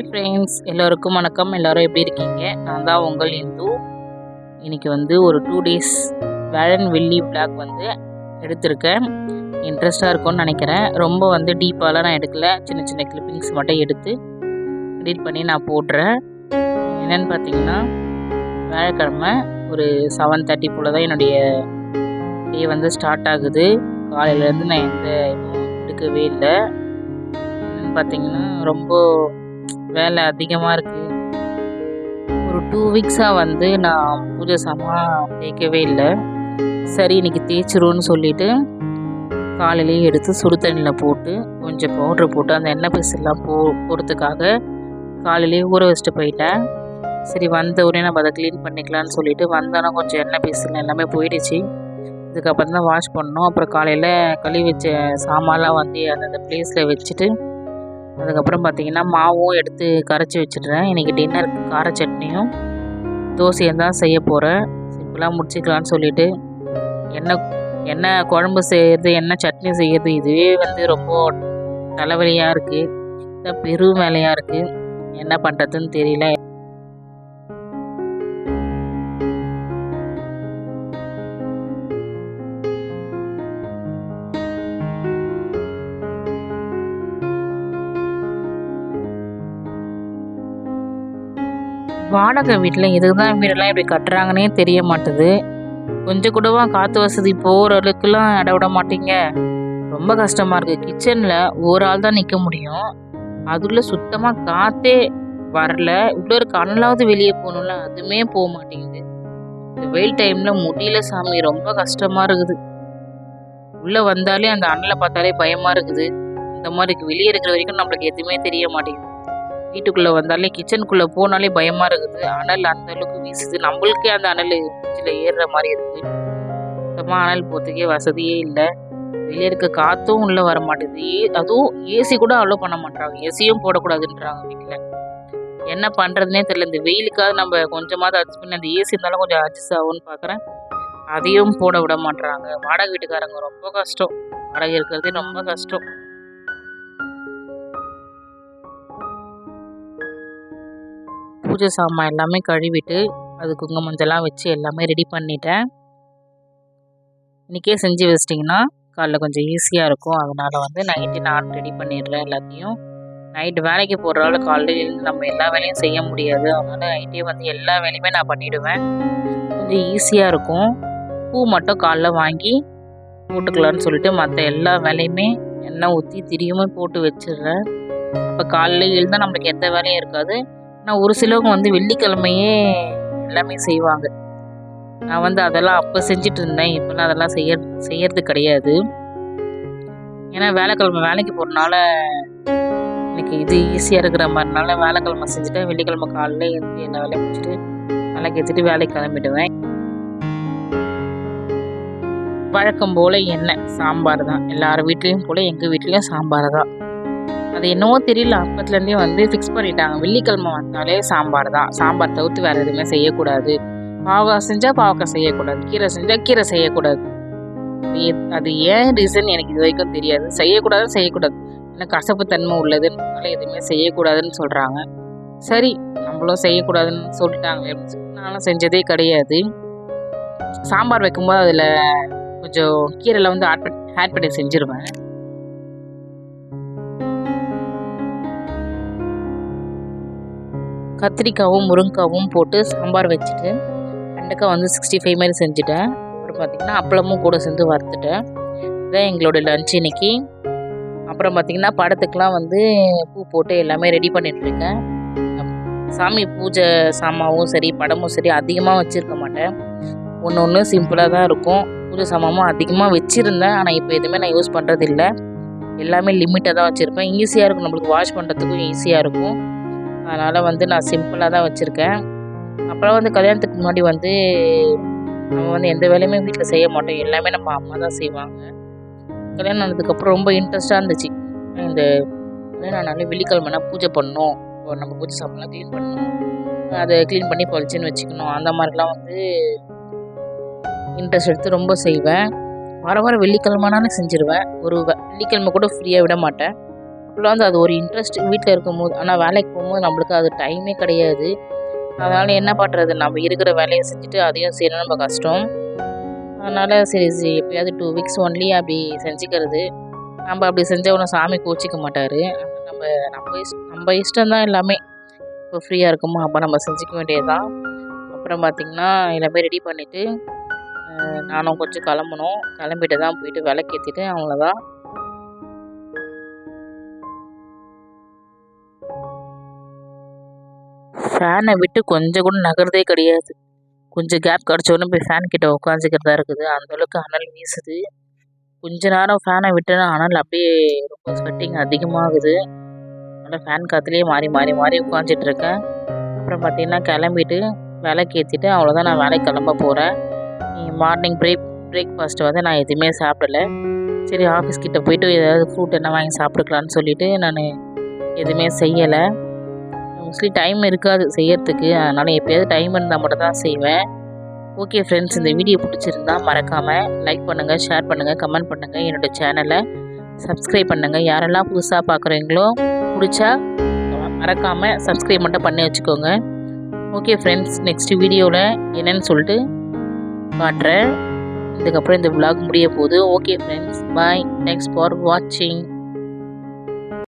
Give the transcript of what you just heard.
Hi friends எல்லோருக்கும் வணக்கம். எல்லோரும் எப்படி இருக்கீங்க? நான் தான் உங்கள் இந்து. இன்றைக்கி வந்து ஒரு டூ டேஸ் வேலன் வெள்ளி பிளாக் வந்து எடுத்திருக்கேன். இன்ட்ரெஸ்டாக இருக்கும்னு நினைக்கிறேன். ரொம்ப வந்து டீப்பாலாம் நான் எடுக்கல. சின்ன சின்ன கிளிப்பிங்ஸ் மட்டும் எடுத்து எடிட் பண்ணி நான் போடுறேன். என்னென்னு பார்த்தீங்கன்னா வியாழக்கிழமை ஒரு செவன் தேர்ட்டி போல் தான் என்னுடைய டே வந்து ஸ்டார்ட் ஆகுது. காலையிலேருந்து நான் எந்த எடுக்கவே இல்லை. என்னென்னு பார்த்தீங்கன்னா ரொம்ப வேலை அதிகமாக இருக்குது ஒரு டூ வீக்ஸாக வந்து நான் பூஜை சாமான் தேய்க்கவே இல்லை. சரி இன்னைக்கு தேய்ச்சிரும்னு சொல்லிட்டு காலையிலேயே எடுத்து சுடு தண்ணியில் போட்டு கொஞ்சம் பவுட்ரு போட்டு அந்த எண்ணெய் பீஸெல்லாம் போ போகிறதுக்காக காலையிலேயே ஊற வச்சுட்டு போயிட்டேன். சரி வந்த உடனே நம்ம அதை க்ளீன் பண்ணிக்கலாம்னு சொல்லிவிட்டு வந்தோன்னா கொஞ்சம் எண்ணெய் பீஸில் எல்லாமே போயிடுச்சு. இதுக்கப்புறம் தான் வாஷ் பண்ணோம் அப்புறம் காலையில் கழுவி வச்ச சாமான்லாம் வந்து அந்தந்த ப்ளேஸில் வச்சுட்டு அதுக்கப்புறம் பார்த்திங்கன்னா மாவும் எடுத்து கரைச்சி வச்சிடுறேன். இன்றைக்கி டின்னருக்கு கார சட்னியும் தோசையும் தான் செய்ய போகிறேன் சிம்பிளாக முடிச்சுக்கலான்னு சொல்லிட்டு என்ன என்ன குழம்பு செய்கிறது என்ன சட்னி செய்கிறது இதுவே வந்து ரொம்ப தலைவலியாக இருக்குது பெரும் வேலையாக இருக்குது என்ன பண்ணுறதுன்னு தெரியல. வாடகை வீட்டில் எதுக்கு தான் வீடெல்லாம் இப்படி கட்டுறாங்கன்னே தெரிய மாட்டுது. கொஞ்சம் கூடவா காற்று வசதி போகிற அளவுக்குலாம் இட விட மாட்டீங்க. ரொம்ப கஷ்டமாக இருக்குது கிச்சனில் ஒரு ஆள் தான் நிற்க முடியும். அதுல சுத்தமாக காற்றே வரல. இவ்வளோ ஒரு கனலாவது வெளியே போகணும்ல அதுவுமே போக மாட்டேங்குது. இந்த வெயில் டைமில் முடியல சாமி ரொம்ப கஷ்டமாக இருக்குது. உள்ளே வந்தாலே அந்த அனலை பார்த்தாலே பயமாக இருக்குது. இந்த மாதிரி வெளியே இருக்கிற வரைக்கும் நம்மளுக்கு எதுவுமே தெரிய மாட்டேங்குது. வீட்டுக்குள்ளே வந்தாலே கிச்சனுக்குள்ளே போனாலே பயமாக இருக்குது. அனல் அந்த அளவுக்கு வீசுது. நம்மளுக்கே அந்த அனல் மூச்சில் ஏறுற மாதிரி இருக்குது சுத்தமாக அனல் போகிறதுக்கே வசதியே இல்லை. வெளியே இருக்க காற்றும் உள்ளே வர மாட்டேங்குது. ஏ- அதுவும் ஏசி கூட அலோவ் பண்ண மாட்டாங்க ஏசியும் போடக்கூடாதுன்றாங்க வீட்டில் என்ன பண்ணுறதுனே தெரியல. இந்த வெயிலுக்காக நம்ம கொஞ்சமாவது அட்ஜஸ்ட் பண்ணி அந்த ஏசி இருந்தாலும் கொஞ்சம் அட்ஜஸ்ட் ஆகும்னு பார்க்குறேன் அதையும் போட விட மாட்டேறாங்க வாடகை வீட்டுக்காரங்க ரொம்ப கஷ்டம். வாடகை இருக்கிறதே ரொம்ப கஷ்டம். பூஜை சாமான் எல்லாமே கழுவிட்டு அது குங்குமஞ்செல்லாம் வச்சு எல்லாமே ரெடி பண்ணிட்டேன். இன்றைக்கே செஞ்சு வச்சிட்டிங்கன்னா காலைல கொஞ்சம் ஈஸியாக இருக்கும். அதனால் வந்து நைட்டு நான் ரெடி பண்ணிடுறேன் எல்லாத்தையும். நைட்டு வேலைக்கு போடுறதால காலையில் நம்ம எல்லா வேலையும் செய்ய முடியாது. அதனால் நைட்டே வந்து எல்லா வேலையுமே நான் பண்ணிவிடுவேன் கொஞ்சம் ஈஸியாக இருக்கும். பூ மட்டும் காலைல வாங்கி போட்டுக்கலான்னு சொல்லிட்டு மற்ற எல்லா வேலையுமே எண்ணெய் ஊற்றி திரியுமே போட்டு வச்சிடுறேன். அப்போ காலையில் எழுந்தால் நம்மளுக்கு எந்த வேலையும் இருக்காது. ஆனால் ஒரு சிலவங்க வந்து வெள்ளிக்கிழமையே எல்லாமே செய்வாங்க. நான் வந்து அதெல்லாம் அப்போ செஞ்சுட்டு இருந்தேன் இப்போலாம் அதெல்லாம் செய்ய செய்யறது கிடையாது. ஏன்னா வேலைக்கிழமை வேலைக்கு போகிறனால எனக்கு இது ஈஸியாக இருக்கிற மாதிரினால வேலைக்கிழமை செஞ்சுட்டு வெள்ளிக்கிழமை காலையில் எழுந்து என்ன வேலையை முடிச்சுட்டு வேலைக்கு எடுத்துட்டு வேலைக்கு கிளம்பிடுவேன். வழக்கம் போல் என்ன சாம்பார் தான். எல்லார் வீட்லேயும் போல் எங்கள் வீட்லேயும் சாம்பார் தான். அது என்னவோ தெரியல. அப்பத்துலேருந்தே வந்து ஃபிக்ஸ் பண்ணிட்டாங்க. வெள்ளிக்கிழமை வந்தாலே சாம்பார் தான். சாம்பார் தவிர்த்து வேறு எதுவுமே செய்யக்கூடாது. பாவக்காய் செஞ்சால் பாவக்காய் செய்யக்கூடாது. கீரை செஞ்சால் கீரை செய்யக்கூடாது. அது அது ஏன் ரீசன் எனக்கு இது வரைக்கும் தெரியாது. செய்யக்கூடாது செய்யக்கூடாது. எனக்கு கசப்பு தன்மை உள்ளதுனால எதுவுமே செய்யக்கூடாதுன்னு சொல்கிறாங்க சரி நம்மளும் செய்யக்கூடாதுன்னு சொல்லிட்டாங்க. அப்படின்னு நானும் செஞ்சதே கிடையாது. சாம்பார் வைக்கும்போது அதில் கொஞ்சம் கீரையில் வந்து ஆட் பண்ணி ஆட் பண்ணி செஞ்சுருவேன். கத்திரிக்காவும் முருங்கைக்காவும் போட்டு சாம்பார் வச்சுட்டு வெண்டைக்காய் வந்து சிக்ஸ்டி ஃபைவ் மாதிரி செஞ்சுட்டேன். அப்புறம் பார்த்திங்கன்னா அப்பளமும் கூட சேர்ந்து வறுத்துட்டேன். இதான் எங்களோட லன்ச் இன்னைக்கு. அப்புறம் பார்த்திங்கன்னா படத்துக்கெலாம் வந்து பூ போட்டு எல்லாமே ரெடி பண்ணிகிட்ருக்கேன் சாமி பூஜை சாமாவும் சரி படமும் சரி அதிகமாக வச்சுருக்க மாட்டேன். ஒன்று ஒன்று சிம்பிளாக தான் இருக்கும். பூஜை சாமாவும் அதிகமாக வச்சுருந்தேன். ஆனால் இப்போ எதுவுமே நான் யூஸ் பண்ணுறது இல்லை எல்லாமே லிமிட்டாக தான் வச்சுருப்பேன். ஈஸியாக இருக்கும். நம்மளுக்கு வாஷ் பண்ணுறதுக்கும் ஈஸியாக இருக்கும். அதனால் வந்து நான் சிம்பிளாக தான் வச்சுருக்கேன். அப்புறம் வந்து கல்யாணத்துக்கு முன்னாடி வந்து நம்ம வந்து எந்த வேலையுமே வீட்டில் செய்ய மாட்டோம். எல்லாமே நம்ம அம்மா தான் செய்வாங்க. கல்யாணம் ஆனதுக்கப்புறம் ரொம்ப இன்ட்ரெஸ்ட்டாக இருந்துச்சு. இந்த கல்யாணம் ஆனாலே வெள்ளிக்கிழமைனா பூஜை பண்ணணும். நம்ம பூஜை சாப்பிட்லாம் க்ளீன் பண்ணணும். அதை க்ளீன் பண்ணி பொழிச்சின்னு வச்சுக்கணும். அந்த மாதிரிலாம் வந்து இன்ட்ரெஸ்ட் எடுத்து ரொம்ப செய்வேன். வாரம் வாரம் வெள்ளிக்கிழமைனாலும் செஞ்சுருவேன். ஒரு வெள்ளிக்கிழமை கூட ஃப்ரீயாக விட மாட்டேன். அப்போல்லாம் வந்து அது ஒரு இன்ட்ரெஸ்ட் வீட்டில் இருக்கும்போது ஆனால் வேலைக்கு போகும்போது நம்மளுக்கு அது டைமே கிடையாது. அதனால் என்ன பண்ணுறது நம்ம இருக்கிற வேலையை செஞ்சுட்டு அதையும் செய்யணும் நம்ம கஷ்டம். அதனால் சரி சரி எப்பயாவது டூ வீக்ஸ் ஒன்லி அப்படி செஞ்சுக்கிறது. நம்ம அப்படி செஞ்ச ஒன்றும் சாமி கோச்சிக்க மாட்டார். நம்ம நம்ம இஷ்ட நம்ம இஷ்டம் தான் எல்லாமே. இப்போ ஃப்ரீயாக இருக்குமோ அப்போ நம்ம செஞ்சுக்க வேண்டியது தான் அப்புறம் பார்த்திங்கன்னா எல்லாமே ரெடி பண்ணிவிட்டு நானும் கொஞ்சம் கிளம்பணும். கிளம்பிட்டு தான் போயிட்டு விளக்கேற்றிட்டு அவ்வளோதான் ஃபேனை விட்டு கொஞ்சம் கூட நகர்றதே கிடையாது. கொஞ்சம் கேப் கிடச்சோடனே போய் ஃபேன் கிட்ட உட்காந்துக்கிறதா இருக்குது. அந்தளவுக்கு அனல் வீசுது. கொஞ்ச நேரம் ஃபேனை விட்டேன்னா அனல் அப்படியே ரொம்ப ஸ்வெட்டிங் அதிகமாகுது. அதனால் ஃபேன் காற்றுலேயே மாறி மாறி மாறி உட்காந்துட்ருக்கேன் அப்புறம் பார்த்திங்கன்னா கிளம்பிட்டு வேலைக்கு ஏற்றிட்டு அவ்வளோதான் நான் வேலைக்கு கிளம்ப போகிறேன் மார்னிங் பிரேக் பிரேக்ஃபாஸ்ட் வந்து நான் எதுவுமே சாப்பிடல. சரி ஆஃபீஸ் கிட்ட போயிட்டு ஏதாவது ஃப்ரூட் என்ன வாங்கி சாப்பிட்டுக்கலான்னு சொல்லிவிட்டு நான் எதுவுமே செய்யலை. மோஸ்ட்லி டைம் இருக்காது செய்யறதுக்கு. அதனால் எப்போயாவது டைம் இருந்தால் மட்டும் தான் செய்வேன். ஓகே ஃப்ரெண்ட்ஸ் இந்த வீடியோ பிடிச்சிருந்தா மறக்காமல் லைக் பண்ணுங்கள் ஷேர் பண்ணுங்கள் கமெண்ட் பண்ணுங்கள் என்னோடய சேனலை சப்ஸ்கிரைப் பண்ணுங்கள் யாரெல்லாம் புதுசாக பார்க்குறீங்களோ பிடிச்சா மறக்காமல் சப்ஸ்கிரைப் மட்டும் பண்ணி வச்சுக்கோங்க. ஓகே ஃப்ரெண்ட்ஸ் நெக்ஸ்ட் வீடியோவில் என்னென்னு சொல்லிட்டு காட்டுறேன். இதுக்கப்புறம் இந்த vlog முடிய போகுது. Okay friends bye thanks for வாட்சிங்